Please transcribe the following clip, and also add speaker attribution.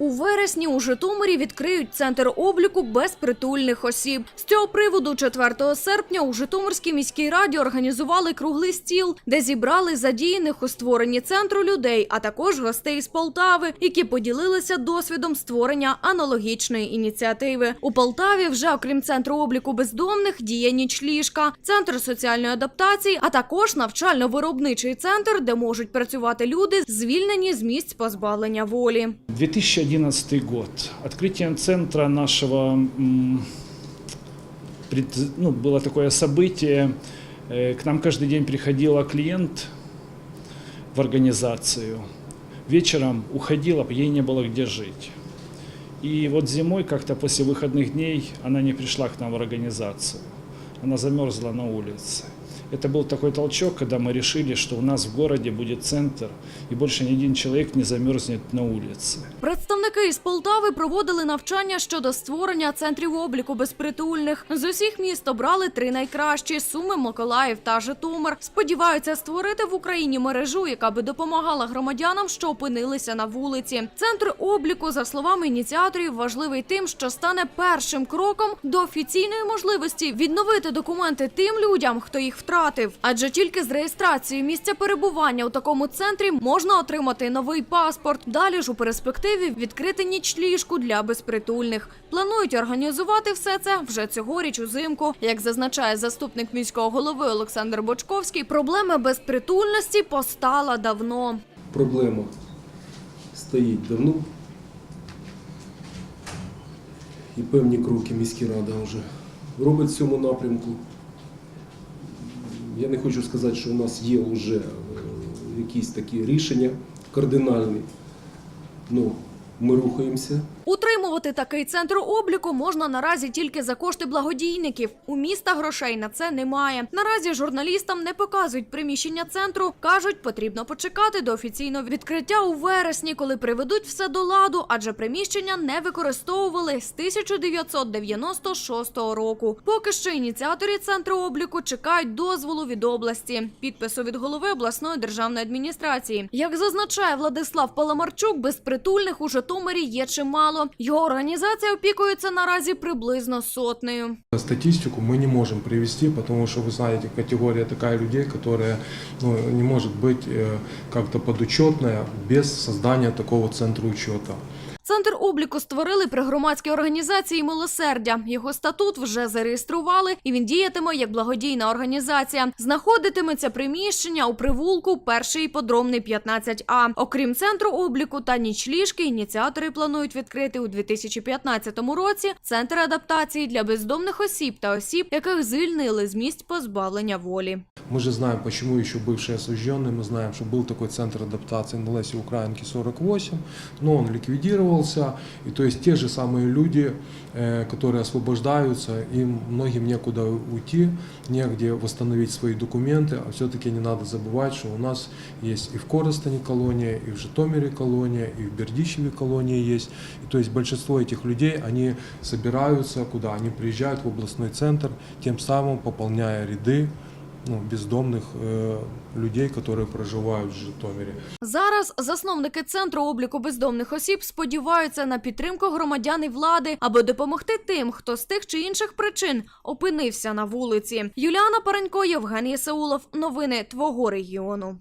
Speaker 1: У вересні у Житомирі відкриють центр обліку безпритульних осіб. З цього приводу 4 серпня у Житомирській міській раді організували круглий стіл, де зібрали задіяних у створенні центру людей, а також гостей з Полтави, які поділилися досвідом створення аналогічної ініціативи. У Полтаві вже окрім центру обліку бездомних діє нічліжка, центр соціальної адаптації, а також навчально-виробничий центр, де можуть працювати люди, звільнені з місць позбавлення волі.
Speaker 2: 2011 год. Открытием центра нашего ну, было такое событие. Э, К нам каждый день приходила клиент в организацию. Вечером уходила, ей не было где жить. И вот зимой, как-то после выходных дней, она не пришла к нам в организацию. Она замерзла на улице. Это был такой толчок, когда мы решили, что у нас в городе будет центр, и больше ни один человек не замерзнет на улице.
Speaker 1: Представники із Полтави проводили навчання щодо створення центрів обліку безпритульних. З усіх міст обрали три найкращі: Суми, Миколаїв та Житомир. Сподіваються створити в Україні мережу, яка би допомагала громадянам, що опинилися на вулиці. Центр обліку, за словами ініціаторів, важливий тим, що стане першим кроком до офіційної можливості відновити документи тим людям, хто їх втратив. Адже тільки з реєстрацією місця перебування у такому центрі можна отримати новий паспорт. Далі ж у перспективі відкрити нічліжку для безпритульних. Планують організувати все це вже цьогоріч узимку. Як зазначає заступник міського голови Олександр Бочковський, проблема безпритульності постала давно.
Speaker 3: Проблема стоїть давно. І певні кроки міська рада вже робить в цьому напрямку. Я не хочу сказати, що у нас є вже е, якісь такі рішення кардинальні. Ну, ми рухаємося.
Speaker 1: Утримувати такий центр обліку можна наразі тільки за кошти благодійників. У міста грошей на це немає. Наразі журналістам не показують приміщення центру. кажуть, потрібно почекати до офіційного відкриття у вересні, коли приведуть все до ладу, адже приміщення не використовували з 1996 року. Поки що ініціаторі центру обліку чекають дозволу від області, підпису від голови обласної державної адміністрації. Як зазначає Владислав Паламарчук, безпритульних у Житомирі є чимало. Його організація опікується наразі приблизно сотнею.
Speaker 4: Статистику мы не можем привести, потому что, вы знаете, категория такая людей, которая ну, не может быть э, как-то подучетная без создания такого центра учета.
Speaker 1: Центр обліку створили при громадській організації Милосердя. Його статут вже зареєстрували, і він діятиме як благодійна організація. Знаходитиметься приміщення у привулку перший подромний 15А. Окрім центру обліку та нічліжки, ініціатори планують відкрити у 2015 році центр адаптації для бездомних осіб та осіб, яких звільнили з місць позбавлення волі.
Speaker 4: Мы же знаем, почему еще бывшие осужденные, мы знаем, что был такой центр адаптации на Лесе Украинки 48, но он ликвидировался, и то есть те же самые люди, э, которые освобождаются, им многим некуда уйти, негде восстановить свои документы, а все-таки не надо забывать, что у нас есть и в Коростане колония, и в Житомире колония, и в Бердичеве колония есть, и то есть большинство этих людей, они собираются куда? Они приезжают в областной центр, тем самым пополняя ряды ну, бездомных э, людей, которые проживают в Житомире.
Speaker 1: Зараз засновники центру обліку бездомних осіб сподіваються на підтримку громадян і влади, аби допомогти тим, хто з тих чи інших причин опинився на вулиці. Юліана Паренько, Євгеній Саулов. Новини твого регіону.